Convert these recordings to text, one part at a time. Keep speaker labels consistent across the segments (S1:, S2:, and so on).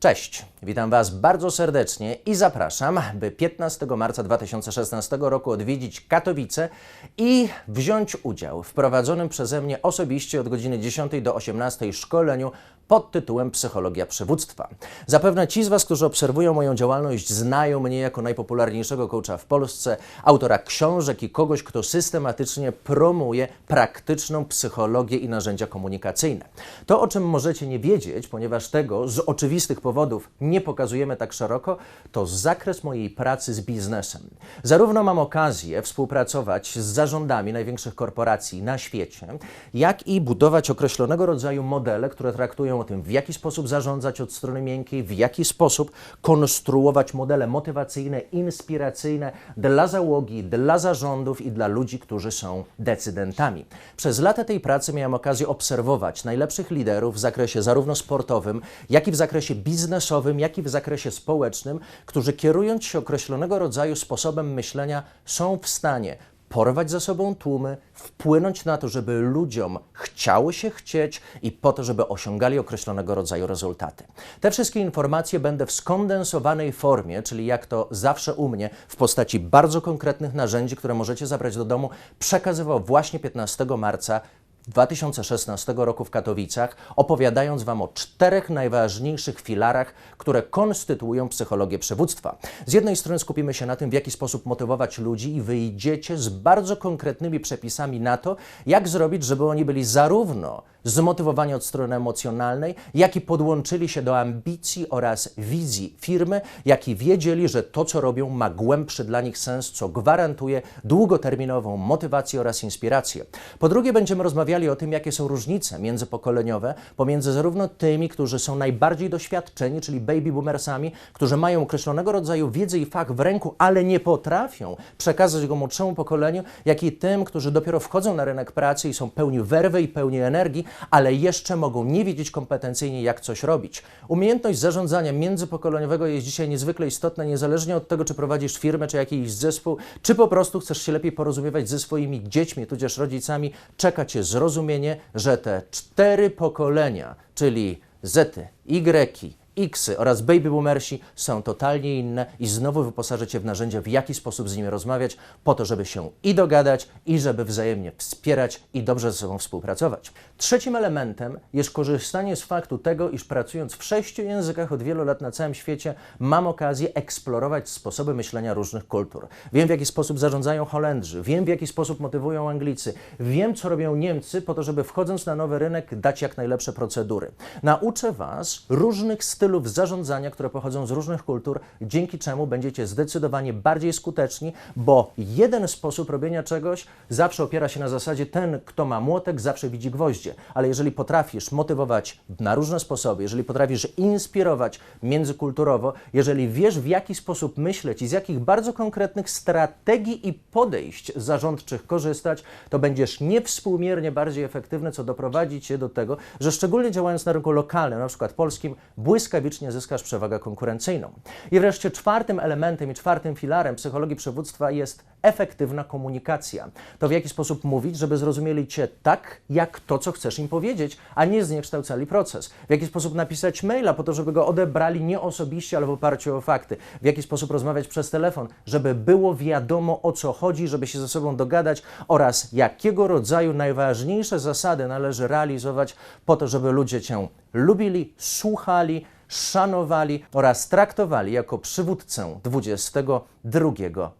S1: Cześć, witam Was bardzo serdecznie i zapraszam, by 15 marca 2016 roku odwiedzić Katowice i wziąć udział w prowadzonym przeze mnie osobiście od godziny 10 do 18 szkoleniu pod tytułem Psychologia Przywództwa. Zapewne ci z Was, którzy obserwują moją działalność, znają mnie jako najpopularniejszego coacha w Polsce, autora książek i kogoś, kto systematycznie promuje praktyczną psychologię i narzędzia komunikacyjne. To, o czym możecie nie wiedzieć, ponieważ tego z oczywistych powodów nie pokazujemy tak szeroko, to zakres mojej pracy z biznesem. Zarówno mam okazję współpracować z zarządami największych korporacji na świecie, jak i budować określonego rodzaju modele, które traktują o tym, w jaki sposób zarządzać od strony miękkiej, w jaki sposób konstruować modele motywacyjne, inspiracyjne dla załogi, dla zarządów i dla ludzi, którzy są decydentami. Przez lata tej pracy miałem okazję obserwować najlepszych liderów w zakresie zarówno sportowym, jak i w zakresie biznesowym, jak i w zakresie społecznym, którzy kierując się określonego rodzaju sposobem myślenia, są w stanie porwać za sobą tłumy, wpłynąć na to, żeby ludziom chciało się chcieć i po to, żeby osiągali określonego rodzaju rezultaty. Te wszystkie informacje będę w skondensowanej formie, czyli jak to zawsze u mnie, w postaci bardzo konkretnych narzędzi, które możecie zabrać do domu, przekazywał właśnie 15 marca 2016 roku w Katowicach, opowiadając Wam o czterech najważniejszych filarach, które konstytuują psychologię przywództwa. Z jednej strony skupimy się na tym, w jaki sposób motywować ludzi i wyjdziecie z bardzo konkretnymi przepisami na to, jak zrobić, żeby oni byli zarówno zmotywowani od strony emocjonalnej, jak i podłączyli się do ambicji oraz wizji firmy, jak i wiedzieli, że to, co robią, ma głębszy dla nich sens, co gwarantuje długoterminową motywację oraz inspirację. Po drugie, będziemy rozmawiali o tym, jakie są różnice międzypokoleniowe pomiędzy zarówno tymi, którzy są najbardziej doświadczeni, czyli baby boomersami, którzy mają określonego rodzaju wiedzę i fach w ręku, ale nie potrafią przekazać go młodszemu pokoleniu, jak i tym, którzy dopiero wchodzą na rynek pracy i są pełni werwy i pełni energii, ale jeszcze mogą nie wiedzieć kompetencyjnie, jak coś robić. Umiejętność zarządzania międzypokoleniowego jest dzisiaj niezwykle istotna, niezależnie od tego, czy prowadzisz firmę, czy jakiś zespół, czy po prostu chcesz się lepiej porozumiewać ze swoimi dziećmi, tudzież rodzicami. Czeka cię zrozumienie, że te cztery pokolenia, czyli Zety, Y, Xy oraz baby boomersi są totalnie inne i znowu wyposażę Cię w narzędzia, w jaki sposób z nimi rozmawiać, po to, żeby się i dogadać, i żeby wzajemnie wspierać i dobrze ze sobą współpracować. Trzecim elementem jest korzystanie z faktu tego, iż pracując w sześciu językach od wielu lat na całym świecie, mam okazję eksplorować sposoby myślenia różnych kultur. Wiem, w jaki sposób zarządzają Holendrzy, wiem, w jaki sposób motywują Anglicy, wiem, co robią Niemcy, po to, żeby wchodząc na nowy rynek, dać jak najlepsze procedury. Nauczę Was różnych stylów, stylów zarządzania, które pochodzą z różnych kultur, dzięki czemu będziecie zdecydowanie bardziej skuteczni, bo jeden sposób robienia czegoś zawsze opiera się na zasadzie ten, kto ma młotek, zawsze widzi gwoździe. Ale jeżeli potrafisz motywować na różne sposoby, jeżeli potrafisz inspirować międzykulturowo, jeżeli wiesz w jaki sposób myśleć i z jakich bardzo konkretnych strategii i podejść zarządczych korzystać, to będziesz niewspółmiernie bardziej efektywny, co doprowadzi cię do tego, że szczególnie działając na rynku lokalnym, na przykład polskim, błyskawicznie błyskawicznie zyskasz przewagę konkurencyjną. I wreszcie czwartym elementem i czwartym filarem psychologii przywództwa jest efektywna komunikacja. To w jaki sposób mówić, żeby zrozumieli Cię tak, jak to, co chcesz im powiedzieć, a nie zniekształcali proces. W jaki sposób napisać maila po to, żeby go odebrali nie osobiście, ale w oparciu o fakty. W jaki sposób rozmawiać przez telefon, żeby było wiadomo o co chodzi, żeby się ze sobą dogadać oraz jakiego rodzaju najważniejsze zasady należy realizować po to, żeby ludzie Cię lubili, słuchali, szanowali oraz traktowali jako przywódcę XXI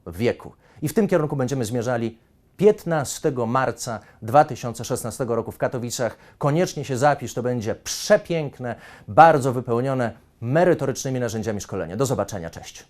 S1: wieku. I w tym kierunku będziemy zmierzali 15 marca 2016 roku w Katowicach. Koniecznie się zapisz, to będzie przepiękne, bardzo wypełnione merytorycznymi narzędziami szkolenia. Do zobaczenia, cześć.